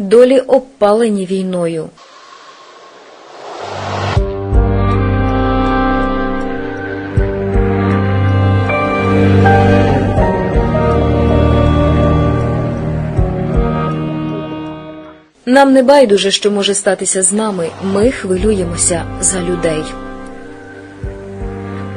долі обпалені війною. Нам не байдуже, що може статися з нами. Ми хвилюємося за людей.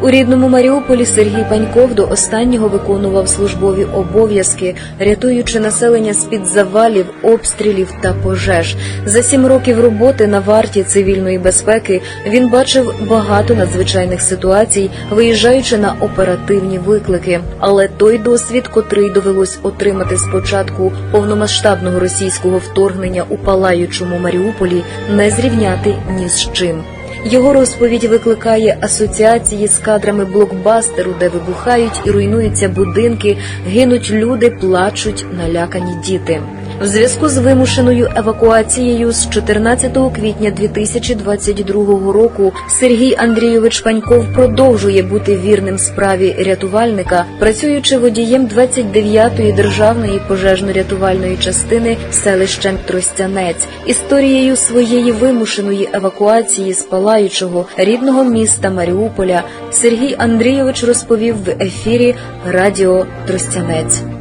У рідному Маріуполі Сергій Паньков до останнього виконував службові обов'язки, рятуючи населення з-під завалів, обстрілів та пожеж. За сім років роботи на варті цивільної безпеки він бачив багато надзвичайних ситуацій, виїжджаючи на оперативні виклики. Але той досвід, котрий довелось отримати з початку повномасштабного російського вторгнення у палаючому Маріуполі, не зрівняти ні з чим. Його розповідь викликає асоціації з кадрами блокбастеру, де вибухають і руйнуються будинки, гинуть люди, плачуть налякані діти. В зв'язку з вимушеною евакуацією з 14 квітня 2022 року Сергій Андрійович Паньков продовжує бути вірним справі рятувальника, працюючи водієм 29-ї державної пожежно-рятувальної частини селища Тростянець. Історією своєї вимушеної евакуації з палаючого рідного міста Маріуполя Сергій Андрійович розповів в ефірі Радіо Тростянець.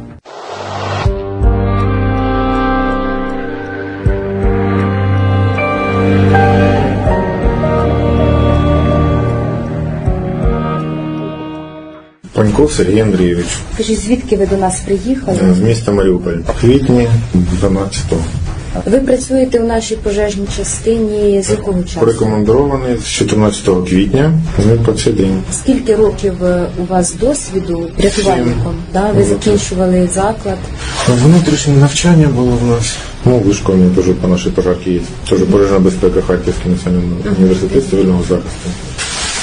Паньков Сергій Андрійович Скажіть, звідки ви до нас приїхали? з міста Маріуполь. В квітні 12-го. Ви працюєте в нашій пожежній частині з якого часу? Порекомендований з 14 квітня ми по цей день. Скільки років е, у вас досвіду рятувальником? Да, ви закінчували заклад. Внутрішнє навчання було в нас. Ну, в школі теж по нашій пожарці є. Теж пожежна безпека Харківський національний університет цивільного захисту.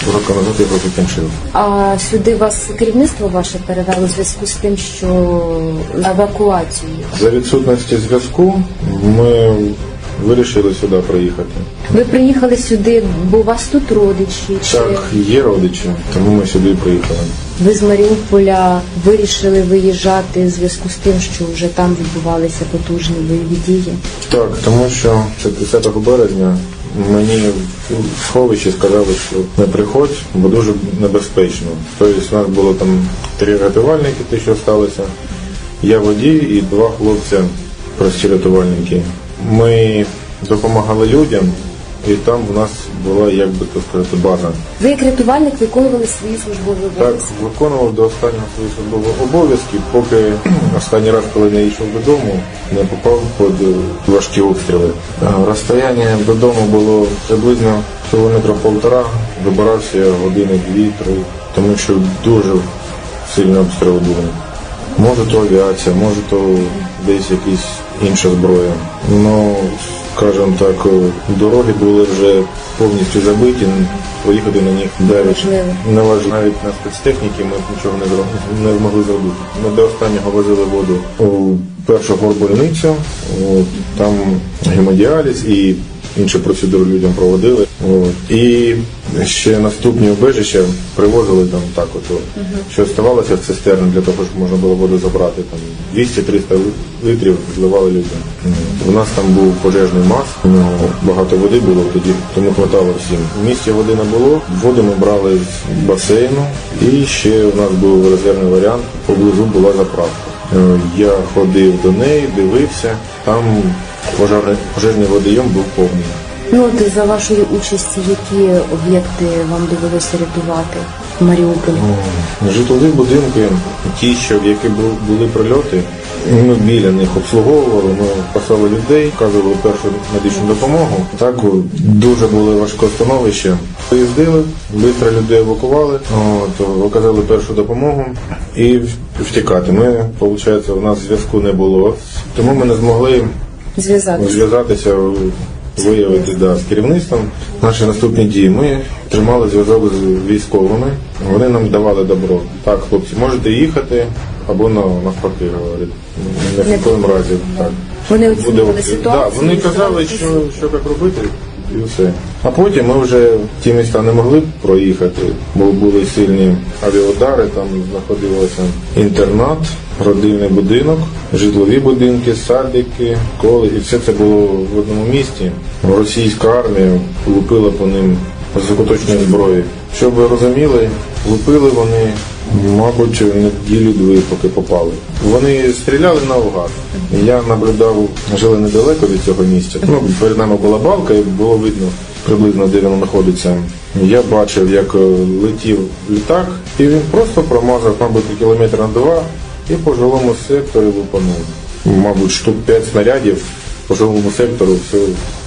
Два роки назад я його закінчив. А сюди вас керівництво ваше перевело в зв'язку з тим, що евакуацію. За відсутності зв'язку ми вирішили сюди приїхати. Ви приїхали сюди, бо у вас тут родичі, чи Так, є родичі, тому ми сюди приїхали. ви з Маріуполя вирішили виїжджати в зв'язку з тим, що вже там відбувалися потужні бойові дії? Так, тому що це 30 березня мені в сховищі сказали, що не приходь, бо дуже небезпечно. Тобто у нас було там три рятувальники, те, що сталося. Я водій і два хлопця, прості рятувальники. Ми допомагали людям, і там в нас була, як би то сказати, база. Ви як рятувальник виконували свої службові обов'язки? Так, виконував до останнього свої службові обов'язки, поки останній раз, коли я йшов додому, не попав під важкі обстріли. Е, Розстояння додому було приблизно кілометра полтора, добирався я години дві-три, тому що дуже сильні обстріли були. Може то авіація, може то десь якась інша зброя. Ну, скажімо так, е, дороги були вже повністю забиті, поїхати на них далі. Важливо. Неважливо, навіть на спецтехніки ми нічого не зробили, не змогли зробити. Ми до останнього возили воду у першу горбольницю, там гемодіаліз і інші процедури людям проводили. От. І ще наступні убежища привозили там так, от, що оставалося в цистерни для того, щоб можна було воду забрати. Там 200-300 літрів зливали людям. От. У нас там був пожежний мас, багато води було тоді, тому хватало всім. В місті води не було, воду ми брали з басейну, і ще у нас був резервний варіант, поблизу була заправка. Е, Я ходив до неї, дивився, там пожежний, пожежний водойом був повний. Ну от за вашої участі, які об'єкти вам довелося рятувати в Маріуполі? Житлові будинки, ті, що в які були прильоти, ми біля них обслуговували, ми спасали людей, вказували першу медичну допомогу. Так дуже було важке становище. Поїздили, швидко людей евакували, от, оказали першу допомогу і втікати. Ми, виходить, у нас зв'язку не було, тому ми не змогли Зв'язатися. зв'язатися, виявити да, з керівництвом. Наші наступні дії. Ми тримали зв'язок з військовими. Вони нам давали добро. Так, хлопці, можете їхати або на навпаки Говорить Не в Не якому разі. Так. Вони Буде оцінювали обстріл. ситуацію. Да, вони казали, що, що як робити. І все. А потім ми вже ті міста не могли проїхати, бо були сильні авіаудари, там знаходилося інтернат, родильний будинок, житлові будинки, садики, школи, і все це було в одному місті. Російська армія лупила по ним з зброї. Щоб ви розуміли, лупили вони, мабуть, неділю дві, поки попали. Вони стріляли наугад. Я наблюдав, жили недалеко від цього місця. Ну, перед нами була балка, і було видно приблизно, де він знаходиться. Я бачив, як е, летів літак, і він просто промазав, мабуть, кілометр на два і по жилому сектору лупанув. Мабуть, штук 5 снарядів по жилому сектору все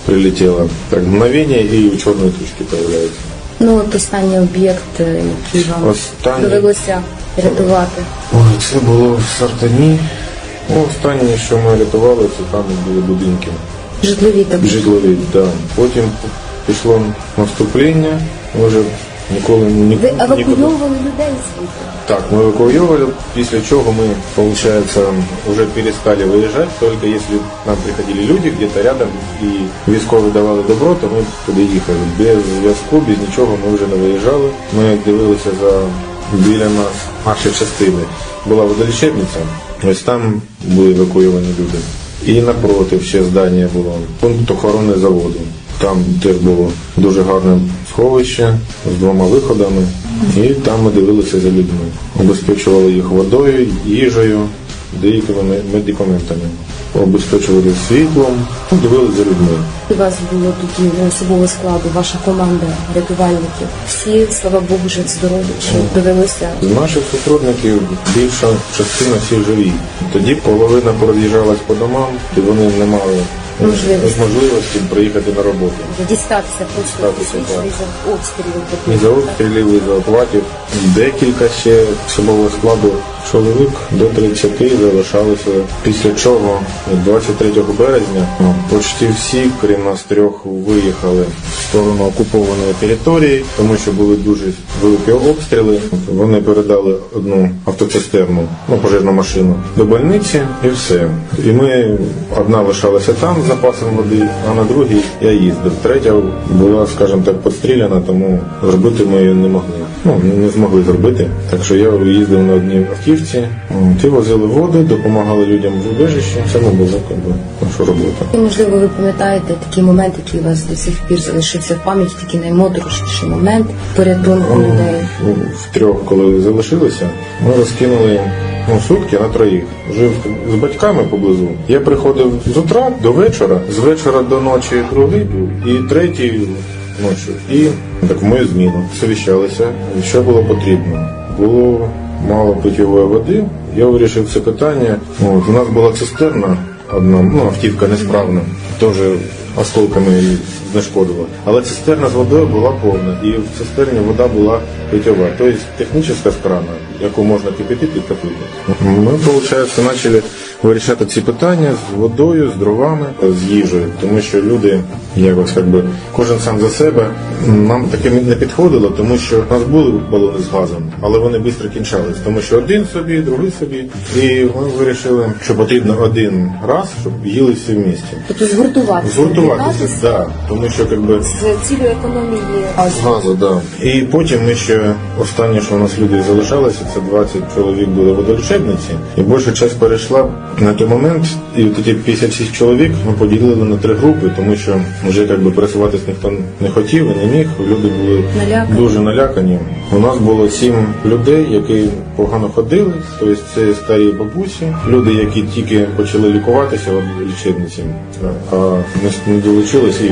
прилетело. Так, мгновение и у черной точки появляется. Ну от останній об'єкт, е, який вам Останній? довелося рятувати. Ой, це було в Сартані. Ну, останнє, що ми рятували, це там були будинки. Житлові там. Житлові, да. Потім пішло наступлення. Ми вже ніколи ні, Ви нікуди. евакуйовували людей звідти. Так, мы эвакуировали, после чего мы, получается, уже перестали выезжать, только если нам приходили люди где-то рядом і військові давали добро, то ми туди їхали. Без зв'язку, без нічого ми вже не виїжджали. Ми дивилися за біля нас наші частини. Була водолічебниця, ось там були евакуйовані люди. І напроти ще здання було. Пункт охорони заводу. Там теж було дуже гарне сховище з двома виходами. І там ми дивилися за людьми. Обезпечували їх водою, їжею, деякими медикаментами. Обезпечували світлом, ну, дивилися за людьми. У вас було тоді ну, особового складу, ваша команда рятувальників. Всі, слава Богу, вже здорові. Чи довелося З наших сотрудників більша частина всі живі. Тоді половина пороз'їжджалась по домам, і вони не мали Можливості. можливості приїхати на роботу. дістатися просто Дістатися, фізично так. обстрілів? І за обстрілів, і за оплатів. Декілька ще особового складу чоловік до 30 залишалося. Після чого 23 березня ну, почти всі, крім нас трьох, виїхали в сторону окупованої території, тому що були дуже великі обстріли. Вони передали одну автоцистерну, ну пожежну машину до больниці і все. І ми одна лишалася там запасом води, а на другій я їздив. Третя була, скажімо так, підстріляна, тому зробити ми її не могли. Ну не змогли зробити. Так що я їздив на одній автівці, ті возили воду, допомагали людям в убежищі. Це не було якби, наша робота. І, можливо, ви пам'ятаєте такий момент, який у вас до сих пір залишився в пам'яті, такий наймоторошніший момент порятунку людей. Ну, в трьох, коли залишилися, ми розкинули ну, сутки на троїх. Жив з батьками поблизу. Я приходив з утра до вечора, з вечора до ночі другий був, і третій ночі. І так в мою зміну совіщалися, що було потрібно. Було мало питьової води. Я вирішив це питання. От, у нас була цистерна одна, ну автівка несправна, теж осколками її знешкодила. Але цистерна з водою була повна, і в цистерні вода була питьова. Тобто технічна сторона, яку можна кипятити і топити. Ми, виходить, почали вирішати ці питання з водою, з дровами, з їжею, тому що люди якось якби кожен сам за себе. Нам таке не підходило, тому що у нас були балони з газом, але вони швидко кінчались, тому що один собі, другий собі. І ми вирішили, що потрібно один раз, щоб їли всі в місті. Тобто згуртуватися, Згуртуватися, об'єднатися да, тому що якби з цілею економії газу. газу, да. І потім ми ще останнє, що у нас люди залишалося, це 20 чоловік були в водолічебниці. І більша часть перейшла на той момент, і ті 56 чоловік ми поділили на три групи, тому що вже якби пересуватись ніхто не хотів і не міг. Люди були Налякані. дуже налякані. У нас було сім людей, які погано ходили. Тобто це старі бабусі, люди, які тільки почали лікуватися в лічебниці, а не, не долучились і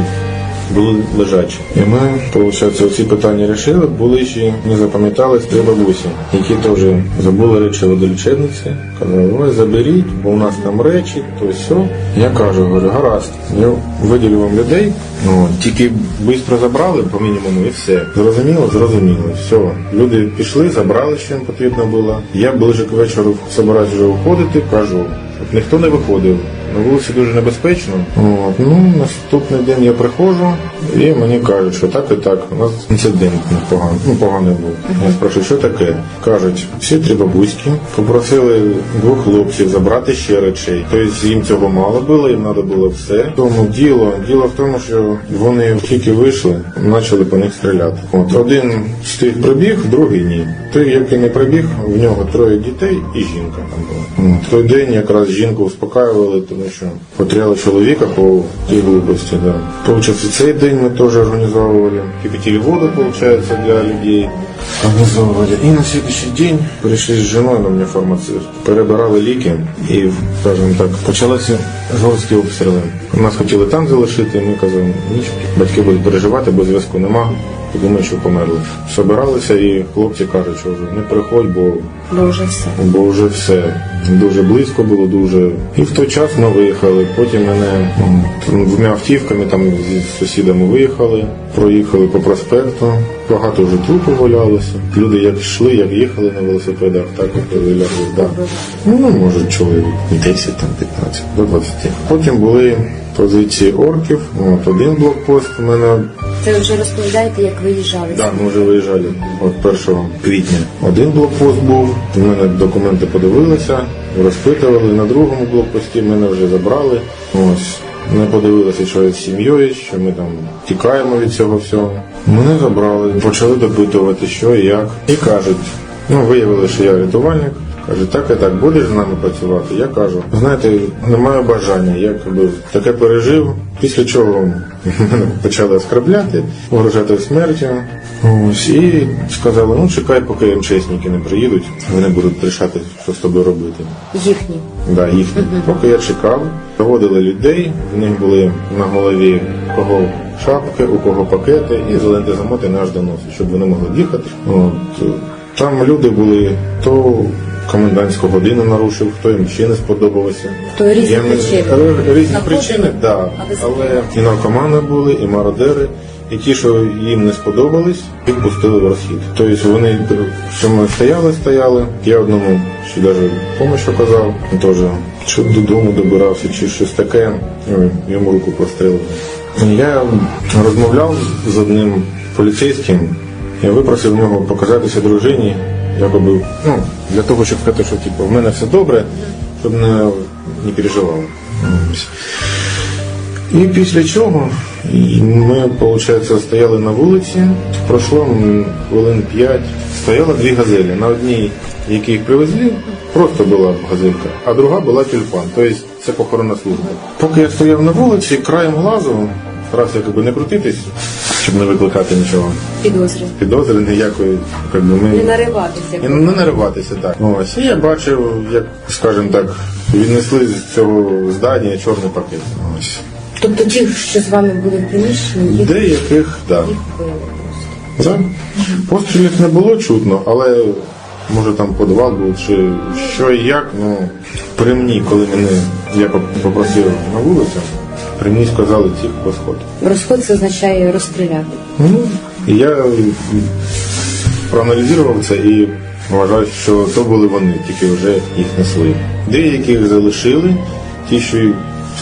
були лежачі. І ми, виходить, оці питання рішили. Були ще не запам'ятались три бабусі, які теж забули речі водолічебниці. Казали, ой, заберіть, бо у нас там речі, то все. Я кажу, говорю, гаразд, я виділю вам людей, ну тільки швидко забрали по мінімуму і все. Зрозуміло, зрозуміло. Все. Люди пішли, забрали, що їм потрібно було. Я ближе к вечору собираюсь вже уходити, кажу, щоб ніхто не виходив. Вулиці дуже небезпечно. От, ну, наступний день я приходжу і мені кажуть, що так і так, у нас інцидент непоганий, ну, поганий був. Я спрашиваю, що таке? Кажуть, всі три бабуськи попросили двох хлопців забрати ще речей. Тобто їм цього мало було, їм треба було все. Тому діло, діло в тому, що вони тільки вийшли, почали по них стріляти. От один з тих прибіг, другий ні. Той, який не прибіг, в нього троє дітей і жінка там була. В той день якраз жінку успокаювали, що потеряли чоловіка по тій глупості. Да. Получився цей день ми теж організовували. Кипятили воду, получается, для людей. Організовували. И на следующий день пришли з жіною на мене фармацевт. Перебирали ліки і, скажімо так, почалися жорсткі обстріли. Нас хотіли там залишити, ми казали, ніч, батьки будуть переживати, бо зв'язку нема. Подумають, що померли. Собиралися і хлопці кажуть, що вже не приходь, бо Бо вже все. бо вже все дуже близько було, дуже. І в той час ми виїхали. Потім мене двома автівками там зі сусідами виїхали, проїхали по проспекту. Багато вже трупів валялося. Люди як йшли, як їхали на велосипедах, так і вилягли. Да. Ну, може, чоловік 10, там 15, до 20. Потім були позиції орків. От один блокпост у мене Це вже розповідаєте, як виїжджали. так, ми вже виїжджали от 1 квітня. Один блокпост був, у мене документи подивилися, розпитували. На другому блокпості мене вже забрали. Ось. Не подивилися, що я з сім'єю, що ми там тікаємо від цього всього. Мене забрали, почали допитувати, що і як. І кажуть, ну виявили, що я рятувальник. Каже, так і так, будеш з нами працювати? Я кажу, знаєте, немає бажання, я якби таке пережив, після чого мене почали оскорбляти, угрожати смертю. Ось, і сказали, ну чекай, поки МЧСники не приїдуть, вони будуть рішати, що з тобою робити. Їхні. Да, їхні. Поки я чекав, проводили людей, в них були на голові кого шапки, у кого пакети і зеленти замоти аж до носу, щоб вони могли дихати. От. Там люди були, то комендантську годину нарушив, хто їм ще не сподобалося. То різні Я не- причини. Різні Знаходили? причини, так. Да. А ви Але і наркомани були, і мародери. І ті, що їм не сподобались, їх пустили в розхід. Тобто вони, що ми стояли, стояли. Я одному ще навіть допомогу оказав, теж, щоб додому добирався чи щось таке, ой, йому руку прострелили. Я розмовляв з одним поліцейським, я випросив в нього показатися дружині, якоби, ну, для того, щоб сказати, що типу, в мене все добре, щоб не, не переживав. Ось. І після чого і ми, виходить, стояли на вулиці. Пройшло хвилин п'ять. Стояло дві газелі. На одній, які їх привезли, просто була газелька, а друга була тюльпан. Тобто це похоронна служба. Поки я стояв на вулиці, краєм глазу, старався якби не крутитись, щоб не викликати нічого. Підозри. Підозри ніякої, якби ми. Не нариватися. І не нариватися так. Ось. І я бачив, як, скажімо так, віднесли з цього здання чорний пакет. Ось. Тобто ті, що з вами були в приміщенні, їх, Деяких, так. їх просто. Да. Пострілів не було чутно, але може там подвал був чи що і як. Ну при мені, коли мене я попросив на вулицю, при мені сказали тих розход. Розход це означає розстріляти. Ну, я проаналізував це і вважаю, що то були вони, тільки вже їх несли. Деяких залишили, ті, що,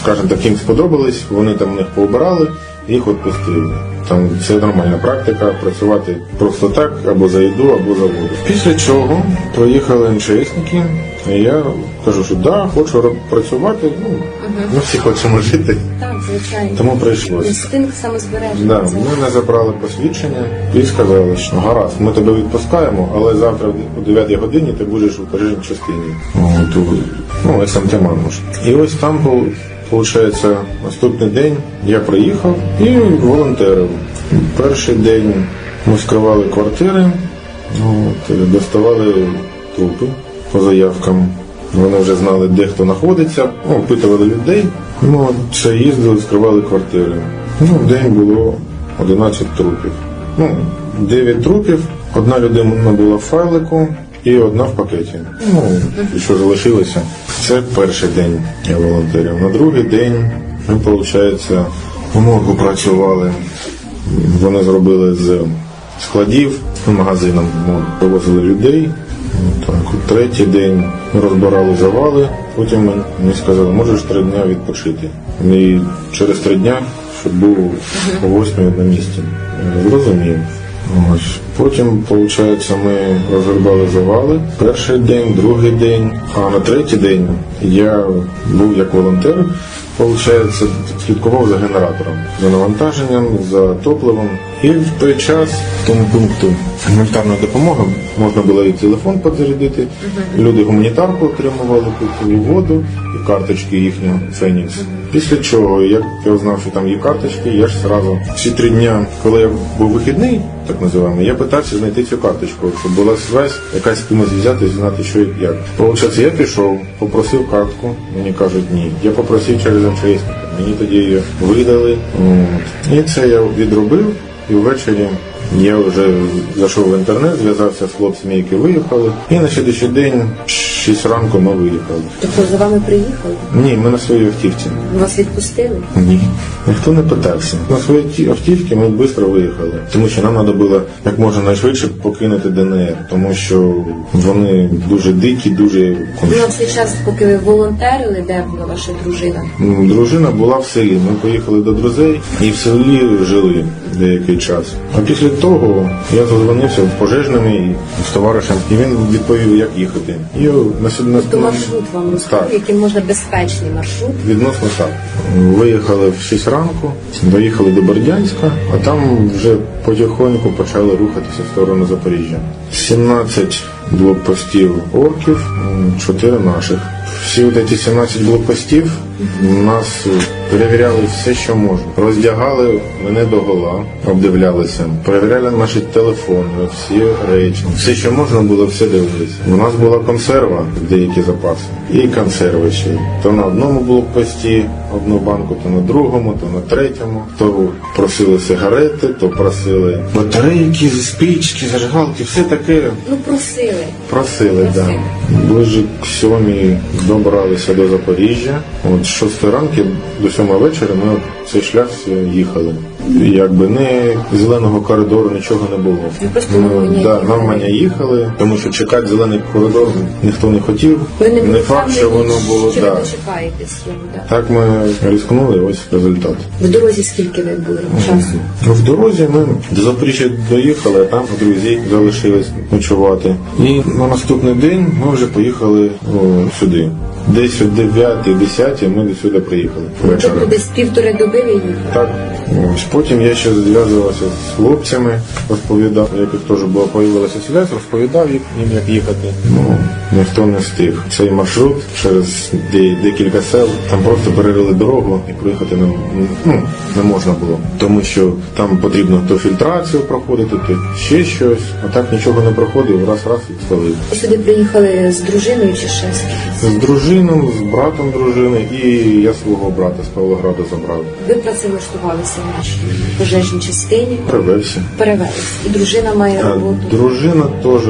скажімо так, їм сподобались, вони там них пообирали, їх відпустили. Там це нормальна практика працювати просто так, або за їду, або за воду. Після чого приїхали МЧСники, і я кажу, що да, хочу працювати. Ну, ми всі хочемо жити, Так, звичайно. тому прийшлося. Інстинкт самозбереження. Да, це мене забрали посвідчення і сказали, що гаразд, ми тебе відпускаємо, але завтра о 9 годині ти будеш у пожежній частині. От, у- ну, СМТ Мармуш. І ось там був, виходить, наступний день я приїхав і волонтерив. Перший день ми скривали квартири, от, доставали трупи по заявкам. Вони вже знали, де хто знаходиться, ну, опитували людей. Ну, це їздили, скривали квартири. Ну, в день було 11 трупів. Ну, 9 трупів, одна людина була в файлику і одна в пакеті. Ну, і що залишилося. Це перший день я волонтерів. На другий день ми, виходить, у моргу працювали. Вони зробили з складів магазином, ну, привозили людей. Так, третій день розбирали завали, потім мені сказали, можеш три дня відпочити. І через три дня, щоб був о восьмій на місці. Зрозумів. Ось. Потім, виходить, ми розгрібали завали. Перший день, другий день, а на третій день я був як волонтер. Получається, слідкував за генератором, за навантаженням, за топливом. І в той час в тому пункту гуманітарної допомоги можна було і телефон підзарядити. Люди гуманітарку отримували питну воду і карточки їхнього Фенікс. Після чого, як я знав, що там є карточки, я ж зразу всі три дня, коли я був вихідний, так називаємо, я питався знайти цю карточку, щоб була связь, якась з кимось взяти, знати, що і як. Получається, я пішов, попросив картку, мені кажуть ні. Я попросив через МЧС, мені тоді її видали. І це я відробив, і ввечері я вже зайшов в інтернет, зв'язався з хлопцями, які виїхали. І на слідчий день, 6 ранку, ми виїхали. Тобто за вами приїхали? Ні, ми на своїй автівці. Вас відпустили? Ні, ніхто не питався. На свої ті- автівки ми швидко виїхали, тому що нам треба було як можна найшвидше покинути ДНР, тому що вони дуже дикі, дуже Ну, а в цей час, поки ви волонтерили, де була ваша дружина? Дружина була в селі. Ми поїхали до друзей і в селі жили деякий час. А після того я зазвонився в пожежними і з товаришем, і він відповів, як їхати. І на сьогодні То маршрут вам розповів, який можна безпечний маршрут. Відносно так. Виїхали в 6 ранку, доїхали до Бердянська, а там вже потихоньку почали рухатися в сторону Запоріжжя. 17 блокпостів орків, 4 наших. Всі ці 17 блокпостів нас перевіряли все, що можна. Роздягали мене до гола, обдивлялися, перевіряли наші телефони, всі речі. Все, що можна було, все дивилися. У нас була консерва, деякі запаси, і консерви ще. То на одному блокпості одну банку, то на другому, то на третьому. То просили сигарети, то просили батарейки, спічки, зажигалки, все таке Ну, просили. Просили, так. Да. Ближе к сьомій добралися до Запоріжжя. От з шостої ранки до сьомої вечора ми цей шлях їхали. Якби не зеленого коридору нічого не було. Просто да, їхали. їхали, тому що чекати зелений коридор ніхто не хотів. Ви не були факт, що воно було що да. ви дочекаєтесь да. Так ми ризикнули, ось результат. В дорозі скільки ви були часу? В дорозі ми до Запоріжжя доїхали, а там друзі залишились ночувати. І на наступний день ми вже поїхали о, сюди. Десь о 9-10 ми до сюди приїхали Тобто десь півтори доби ви їхали? Так, ось потім я ще зв'язувався з хлопцями, розповідав, яких теж була появилася связь, розповідав їм, як їхати. Ну, ніхто не встиг. Цей маршрут через декілька сел, там просто перерили дорогу і проїхати не, ну, не можна було. Тому що там потрібно то фільтрацію проходити, то ще щось. А так нічого не проходив, раз раз і спалив. Сюди приїхали з дружиною чи ще з? З дружином, з братом дружини, і я свого брата з Павлограда забрав. Ви працевлаштувалися в нашій пожежній частині, Привезся. перевелись. І дружина має роботу. Дружина теж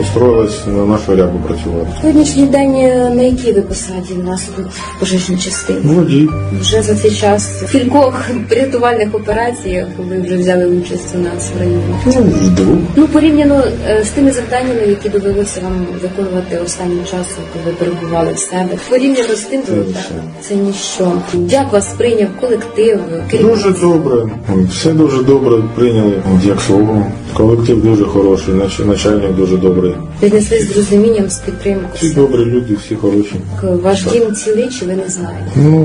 устроїлась на нашу рябу працювати. Сьогоднішній день е, на якій ви посаді в нас тут пожежній частині? Водій. Вже за цей час в кількох рятувальних операціях ви вже взяли участь у нас в районі. Ну, вдруг. Ну, порівняно е, з тими завданнями, які довелося вам виконувати останнім часом, коли ви перебували в себе. Порівняно з тим, Це так, це ніщо. Як вас прийняв колектив, керівник? Дуже добре. Все дуже добре прийняли. Як свого. Колектив дуже хороший, нач- начальник дуже добрий. Віднесли з розумінням, з підтримкою. Всі добрі люди, всі хороші. Ваш дім цілий чи ви не знаєте? Ну,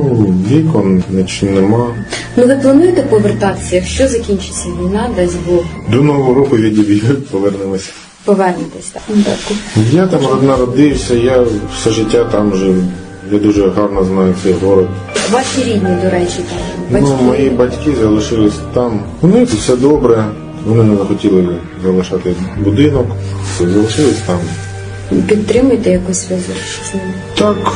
вікон ніч нема. Ну ви плануєте повертатися, якщо закінчиться війна, дасть Бог, До Нового року відіб'ють, повернемося. Так. Я там народився, я все життя там жив. Я дуже гарно знаю цей город. Ваші рідні, до речі, там батьки. Ну, мої батьки залишились там. У них все добре. Вони не захотіли залишати будинок, залишились там. Підтримуєте якось зв'язок з ними? Так,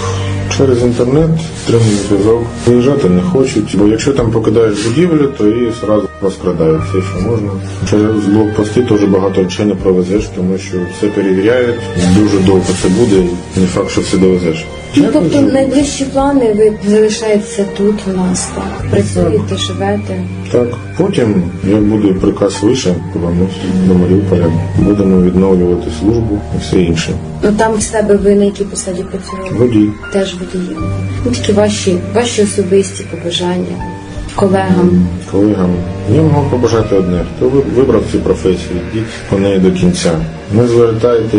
через інтернет тримаю зв'язок. Виїжджати не хочуть, бо якщо там покидаєш будівлю, то її одразу розкрадають все, що можна. Через блокпости теж багато речей не провезеш, тому що все перевіряють. Дуже довго це буде, і не факт, що все довезеш. Ну, тобто найближчі плани ви залишаєтеся тут у нас, так? Працюєте, живете. Так, потім, як буде приказ вище, повернусь до Маріуполя. Будемо відновлювати службу і все інше. Ну там в себе ви на якій посаді працювали? Водій. Теж водієм. Ну такі ваші, ваші особисті побажання колегам. колегам. Я можу побажати одне. Хто ви- вибрав цю професію, йдіть по неї до кінця. Не звертайте,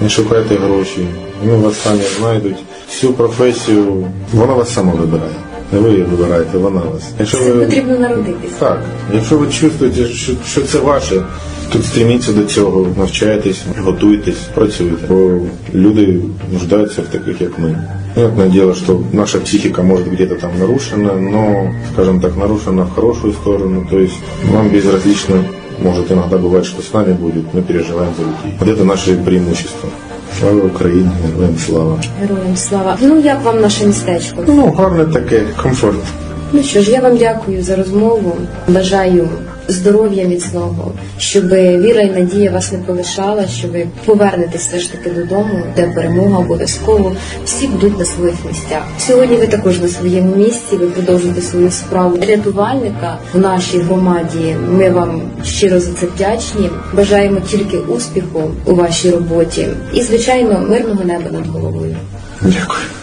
не шукайте гроші. Вони вас самі знайдуть. Цю професію вона вас сама вибирає. Не ви її вибираєте, вона вас. Якщо Це ви потрібно народитися. так, якщо ви чувствуєте, що, що це ваше, то стріміться до цього, навчайтесь, готуйтесь, працюйте. Бо люди нуждаються в таких, як ми. Понятное дело, что наша психика может где-то там нарушена, но, скажем так, нарушена в хорошую сторону. То есть нам безразлично, может иногда бывает, что с нами будет, мы переживаем за людей. Вот это наше преимущество. Слава Україні, героям слава. Героям слава. Ну як вам наше містечко? Ну, гарне таке, комфорт. Ну що ж, я вам дякую за розмову. Бажаю здоров'я міцного, щоб віра і надія вас не полишала, що ви повернетесь все ж таки додому, де перемога обов'язково. Всі будуть на своїх місцях. Сьогодні ви також на своєму місці. Ви продовжуєте свою справу рятувальника в нашій громаді. Ми вам щиро за це вдячні. Бажаємо тільки успіху у вашій роботі і, звичайно, мирного неба над головою. Дякую.